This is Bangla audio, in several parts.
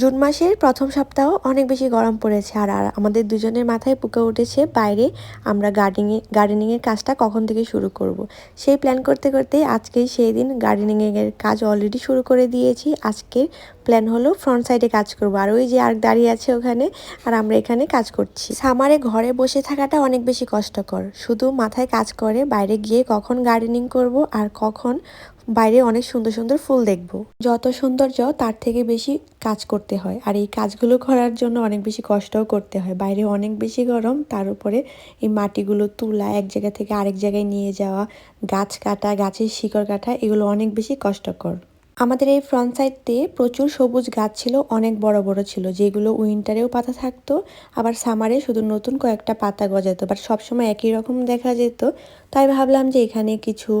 জুন মাসের প্রথম সপ্তাহ অনেক বেশি গরম পড়েছে, আর আর আমাদের দুজনের মাথায় পুকে উঠেছে বাইরে আমরা গার্ডেনিংয়ে গার্ডেনিংয়ের কাজটা কখন থেকে শুরু করব। সেই প্ল্যান করতে করতে আজকেই সেই দিন গার্ডেনিংয়ের কাজ অলরেডি শুরু করে দিয়েছি আজকের প্ল্যান হলো ফ্রন্ট সাইডে কাজ করব, আর ওই যে আর দাঁড়িয়ে আছে ওখানে, আর আমরা এখানে কাজ করছি সামারে ঘরে বসে থাকাটা অনেক বেশি কষ্টকর, শুধু মাথায় কাজ করে বাইরে গিয়ে কখন গার্ডেনিং করব আর কখন বাইরে অনেক সুন্দর সুন্দর ফুল দেখব। যত সৌন্দর্য, তার থেকে বেশি কাজ করতে হয়। আর এই কাজগুলো করার জন্য অনেক বেশি কষ্টও করতে হয়। বাইরে অনেক বেশি গরম, তার উপরে এই মাটিগুলো তুলা, এক জায়গা থেকে আরেক জায়গায় নিয়ে যাওয়া, গাছ কাটা, গাছের শিকড় কাটা, এগুলো অনেক বেশি কষ্টকর। আমাদের এই ফ্রন্ট সাইডতে প্রচুর সবুজ গাছ ছিল, অনেক বড় বড় ছিল, যেগুলো উইন্টারেও পাতা থাকতো, আবার সামারে শুধু নতুন কয়েকটা পাতা গজাতো বাট সবসময় একই রকম দেখা যেত। তাই ভাবলাম যে এখানে কিছু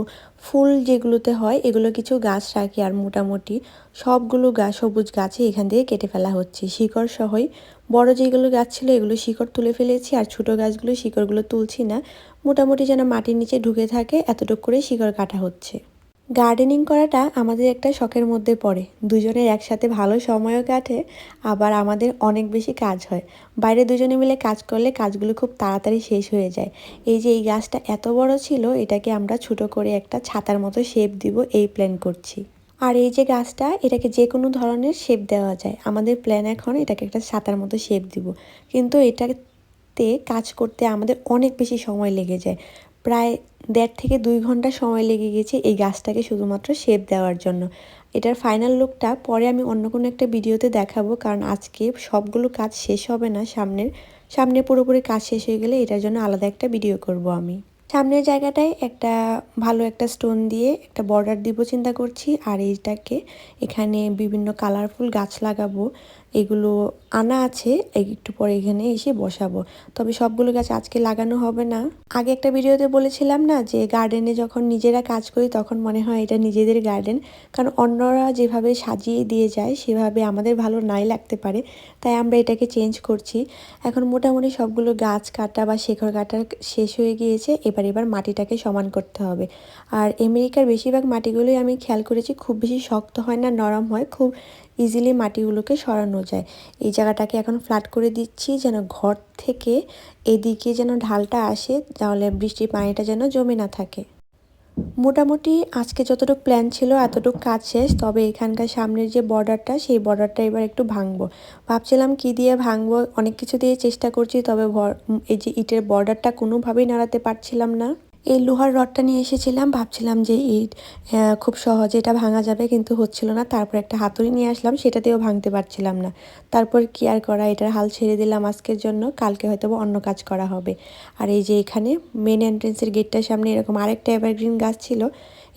ফুল যেগুলোতে হয়, এগুলো কিছু গাছ রাখি, আর মোটামুটি সবগুলো গাছ সবুজ গাছে এখান থেকে কেটে ফেলা হচ্ছে। শিকড় সহই বড় যেগুলো গাছ ছিল, এগুলো শিকড় তুলে ফেলেছি, আর ছোটো গাছগুলো শিকড়গুলো তুলছি না। মোটামুটি যেন মাটির নিচে ঢুকে থাকে, এতটুকু করে শিকড় কাটা হচ্ছে। গার্ডেনিং করাটা আমাদের একটা শখের মধ্যে পড়ে। দুজনের একসাথে ভালো সময়ও কাটে, আবার আমাদের অনেক বেশি কাজ হয়। বাইরে দুজনে মিলে কাজ করলে কাজগুলো খুব তাড়াতাড়ি শেষ হয়ে যায়। এই যে এই গাছটা এত বড় ছিল, এটাকে আমরা ছোট করে একটা ছাতার মতো শেপ দিব, এই প্ল্যান করছি। আর এই যে গাছটা, এটাকে যে কোনো ধরনের শেপ দেওয়া যায়। আমাদের প্ল্যান এখন এটাকে একটা ছাতার মতো শেপ দিব। কিন্তু এটাতে কাজ করতে আমাদের অনেক বেশি সময় লেগে যায়। প্রায় দেড় থেকে দুই ঘণ্টা সময় লেগে গেছে এই গাছটাকে শুধুমাত্র শেপ দেওয়ার জন্য। এটার ফাইনাল লুকটা পরে আমি অন্য কোনো একটা ভিডিওতে দেখাবো, কারণ আজকে সবগুলো কাজ শেষ হবে না। সামনের, সামনে পুরোপুরি কাজ শেষ হয়ে গেলে এটার জন্য আলাদা একটা ভিডিও করব আমি। সামনের জায়গাটায় একটা ভালো একটা স্টোন দিয়ে একটা বর্ডার দিব চিন্তা করছি, আর এইটাকে এখানে বিভিন্ন কালারফুল গাছ লাগাবো। এগুলো আনা আছে, একটু পরে এখানে এসে বসাবো। তবে সবগুলো গাছ আজকে লাগানো হবে না। আগে একটা ভিডিওতে বলেছিলাম না যে গার্ডেনে যখন নিজেরা কাজ করি তখন মনে হয় এটা নিজেদের গার্ডেন কারণ অন্যরা যেভাবে সাজিয়ে দিয়ে যায়, সেভাবে আমাদের ভালো নাই লাগতে পারে। তাই আমরা এটাকে চেঞ্জ করছি। এখন মোটামুটি সবগুলো গাছ কাটা বা শেখর কাটা শেষ হয়ে গিয়েছে। এবার এবার মাটিটাকে সমান করতে হবে। আর আমেরিকার বেশিরভাগ মাটিগুলোই আমি খেয়াল করেছি, খুব বেশি শক্ত হয় না, নরম হয়। খুব ইজিলি মাটিগুলোকে সরানো যায়। এই জায়গাটাকে এখন ফ্ল্যাট করে দিচ্ছি যেন ঘর থেকে এদিকে যেন ঢালটা আসে, তাহলে বৃষ্টির পানিটা যেন জমে না থাকে। মোটামুটি আজকে যতটুকু প্ল্যান ছিল এতটুকু কাজ শেষ, তবে এখানকার সামনের যে বর্ডারটা সেই বর্ডারটা এবার একটু ভাঙবো। ভাবছিলাম কি দিয়ে ভাঙবো, অনেক কিছু দিয়ে চেষ্টা করছি, তবে এই যে ইটের বর্ডারটা কোনোভাবেই নাড়াতে পারছিলাম না। এই লোহার রডটা নিয়ে এসেছিলাম, ভাবছিলাম যে ইট খুব সহজে এটা ভাঙা যাবে কিন্তু হচ্ছিল না। তারপর একটা হাতুড়ি নিয়ে আসলাম সেটা দিয়েও ভাঙতে পারছিলাম না। তারপর কি আর করা, এটার হাল ছেড়ে দিলাম আজকের জন্য, কালকে হয়তো অন্য কাজ করা হবে। আর এই যে এখানে মেন এন্ট্রেন্সের গেটটার সামনে এরকম আরেকটা এভারগ্রিন গাছ ছিল,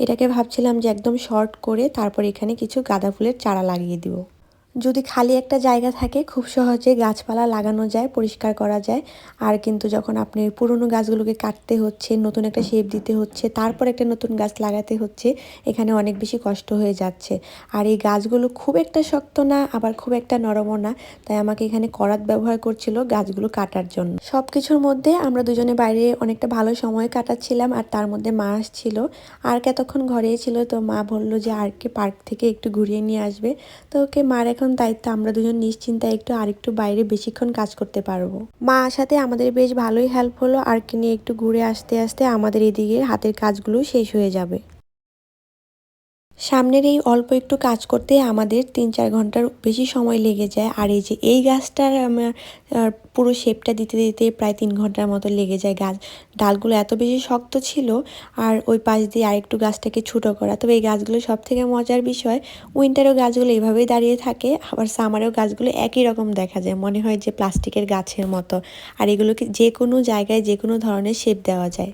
এটাকে ভাবছিলাম যে একদম শর্ট করে তারপর এখানে কিছু গাঁদা ফুলের চারা লাগিয়ে দিব। যদি খালি একটা জায়গা থাকে, খুব সহজে গাছপালা লাগানো যায়, পরিষ্কার করা যায়। আর কিন্তু যখন আপনি পুরনো গাছগুলোকে কাটতে হচ্ছে, নতুন একটা শেপ দিতে হচ্ছে, তারপর একটা নতুন গাছ লাগাতে হচ্ছে, এখানে অনেক বেশি কষ্ট হয়ে যাচ্ছে। আর এই গাছগুলো খুব একটা শক্ত না, আবার খুব একটা নরমও না, তাই আমাকে এখানে করাত ব্যবহার করছিল গাছগুলো কাটার জন্য। সব কিছুর মধ্যে আমরা দুজনে বাইরে অনেকটা ভালো সময় কাটাচ্ছিলাম, আর তার মধ্যে মা আসছিল। আর এতক্ষণ ঘরেই ছিল, তো মা বলল যে, আর আরকে পার্ক থেকে একটু ঘুরিয়ে নিয়ে আসবে? তো ওকে মার এখন দায়িত্ব আমরা দুজন নিশ্চিন্তায় একটু আরেকটু বাইরে বেশিক্ষণ কাজ করতে পারব। মা আসাতে আমাদের বেশ ভালোই হেল্প হলো, আর কি নিয়ে একটু ঘুরে আসতে আসতে আমাদের এদিকে হাতের কাজগুলো শেষ হয়ে যাবে। সামনের এই অল্প একটু কাজ করতে আমাদের তিন চার ঘণ্টার বেশি সময় লেগে যায়। আর এই যে এই গাছটার আমার পুরো শেপটা দিতে দিতে প্রায় তিন ঘণ্টার মতো লেগে যায় গাছ। ডালগুলো এত বেশি শক্ত ছিল, আর ওই পাশ দিয়ে আরেকটু গাছটাকে ছোটো করা। তবে এই গাছগুলো সব থেকে মজার বিষয় উইন্টারেও গাছগুলো এভাবেই দাঁড়িয়ে থাকে, আবার সামারেও গাছগুলো একই রকম দেখা যায়। মনে হয় যে প্লাস্টিকের গাছের মতো। আর এগুলোকে যে কোনো জায়গায়, যে কোনো ধরনের শেপ দেওয়া যায়।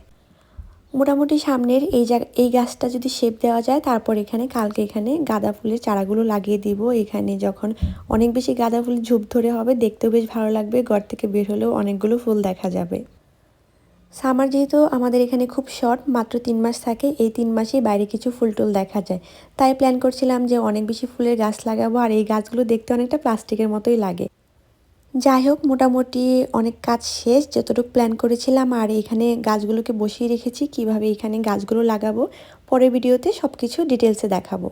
মোটামুটি সামনের এই জায়গা, এই গাছটা যদি শেপ দেওয়া যায়, তারপর এখানে কালকে এখানে গাঁদা ফুলের চারাগুলো লাগিয়ে দিব। এখানে যখন অনেক বেশি গাঁদা ফুল ঝুপ ধরে হবে, দেখতেও বেশ ভালো লাগবে। ঘর থেকে বের হলেও অনেকগুলো ফুল দেখা যাবে। সামার যেহেতু আমাদের এখানে খুব শর্ট মাত্র তিন মাস থাকে, এই তিন মাসেই বাইরে কিছু ফুল টুল দেখা যায়। তাই প্ল্যান করছিলাম যে অনেক বেশি ফুলের গাছ লাগাবো, আর এই গাছগুলো দেখতে অনেকটা প্লাস্টিকের মতোই লাগে। যাই হোক, মোটামুটি অনেক কাজ শেষ। যতটুকু প্ল্যান করেছিলাম, আর এখানে গাছগুলোকে বসিয়ে রেখেছি, কীভাবে এখানে গাছগুলো লাগাবো, পরের ভিডিওতে সব কিছু ডিটেলসে দেখাবো।